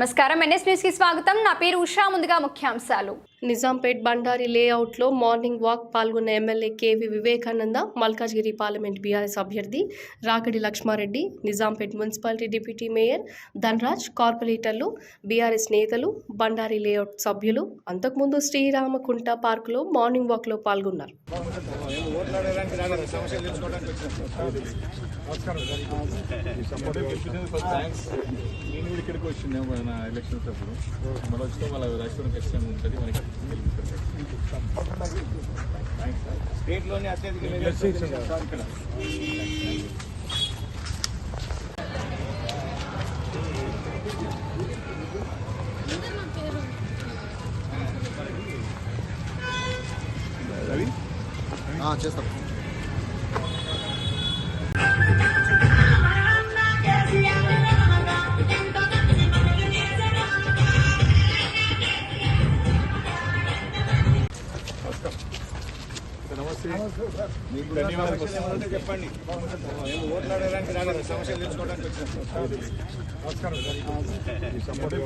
నమస్కారం. ఎన్ఎస్ న్యూస్కి స్వాగతం. నా పేరు ఉషా. ముందుగా ముఖ్యాంశాలు. నిజాంపేట్ బండారి లేఅవుట్లో మార్నింగ్ వాక్ పాల్గొన్న MLA KV Vivekananda Malkajgiri parliament BRS అభ్యర్థి Rakadi Laxmareddy Nizampet municipality deputy mayor Dhanraj కార్పొరేటర్లు బీఆర్ఎస్ నేతలు బండారి లేఅవుట్ సభ్యులు అంతకుముందు శ్రీరామకుంట పార్కులో మార్నింగ్ వాక్లో పాల్గొన్నారు. నేను ఇక్కడికి మన ఎలక్షన్స్ అప్పుడు మళ్ళీ వచ్చిన వాళ్ళ రాష్ట్రం ఖచ్చితంగా ఉంటుంది. మనకి స్టేట్లోనే అత్యధిక ఇక్కడ చేస్తాం. మీకు ధన్యవాదాలు. చెప్పండి. మేము ఓట్లాడడానికి రాలేదు. సమస్యలు తెలుసుకోవడానికి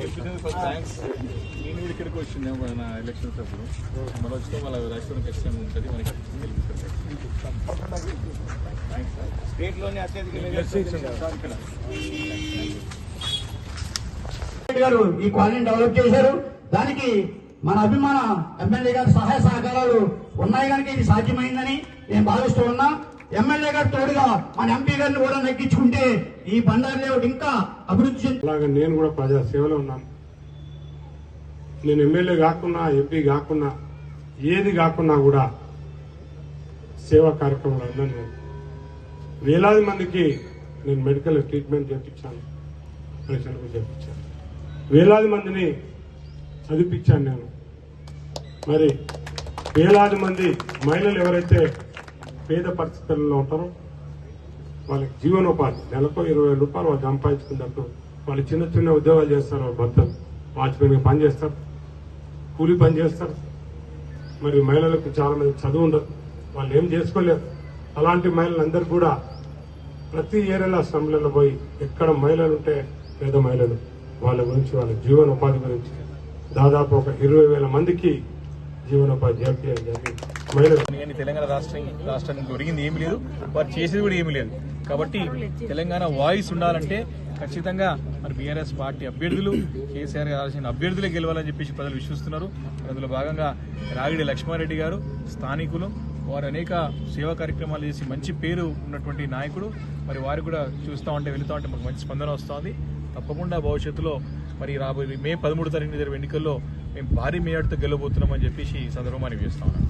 వచ్చినాం థ్యాంక్స్. నేను కూడా ఇక్కడికి వచ్చిండే మన ఎలక్షన్స్ అప్పుడు మళ్ళీ వచ్చిన వాళ్ళ రాష్ట్రం ఖచ్చితంగా ఉంటుంది. మనకి స్టేట్లోనే అత్యధిక ఇక్కడ. రెడ్డి గారు ఈ కాలనీ డెవలప్ చేశారు. దానికి మన అభిమాన ఎమ్మెల్యే గారి సహాయ సహకారాలు ఉన్నాయి కనుక ఇది సాధ్యమైందని నేను భావిస్తూ ఉన్నా. ఎమ్మెల్యే గారు తోడుగా మన ఎంపీ గారిని కూడా నెగ్గించుకుంటే ఈ బండారు లేఅవుట్ ఇంకా అభివృద్ధి అలాగే నేను కూడా ప్రజా సేవలో ఉన్నాను. నేను ఎమ్మెల్యే కాకున్నా ఎంపీ కాకున్నా ఏది కాకున్నా కూడా సేవా కార్యక్రమంలో ఉన్నాను నేను. వేలాది మందికి నేను మెడికల్ ట్రీట్మెంట్ చేపించాను ప్రజలకు చేపించాను. వేలాది మందిని చదివించాను నేను. మరి వేలాది మంది మహిళలు ఎవరైతే పేద పరిస్థితుల్లో ఉంటారో వాళ్ళకి జీవనోపాధి నెలకు ఇరవై వేల రూపాయలు వాళ్ళు సంపాదించుకున్నట్టు వాళ్ళు చిన్న చిన్న ఉద్యోగాలు చేస్తారు వాళ్ళ భర్తలు వాచ్మెన్గా పని చేస్తారు కూలి పని చేస్తారు. మరి మహిళలకు చాలా మంది చదువు ఉండదు వాళ్ళు ఏం చేసుకోలేరు. అలాంటి మహిళలందరూ కూడా ప్రతి ఏరియాలో అసెంబ్లీలో పోయి ఎక్కడ మహిళలు ఉంటే పేద మహిళలు వాళ్ళ గురించి వాళ్ళ జీవనోపాధి గురించి దాదాపు ఒక ఇరవై వేల మందికి జీవనోపాధ్యాప్తి అని చెప్పి కానీ తెలంగాణ రాష్ట్రం రాష్ట్రానికి దొరికింది ఏమీ లేదు. వారు చేసేది కూడా ఏమీ లేదు. కాబట్టి తెలంగాణ వాయిస్ ఉండాలంటే ఖచ్చితంగా మరి బీఆర్ఎస్ పార్టీ అభ్యర్థులు కేసీఆర్ రాసిన అభ్యర్థులే గెలవాలని చెప్పేసి ప్రజలు విశ్వసిస్తున్నారు. అందులో భాగంగా రాగిడి లక్ష్మారెడ్డి గారు స్థానికులు వారు అనేక సేవా కార్యక్రమాలు చేసి మంచి పేరు ఉన్నటువంటి నాయకుడు. మరి వారు కూడా చూస్తూ ఉంటే వెళుతూ ఉంటే మాకు మంచి స్పందన వస్తుంది. తప్పకుండా భవిష్యత్తులో మరి రాబోయే మే పదమూడు తారీఖు జరిగే ఎన్నికల్లో మేము భారీ మేయాడుతో గెలబోతున్నామని చెప్పేసి ఈ సందర్భం మనం చేస్తా ఉన్నాం.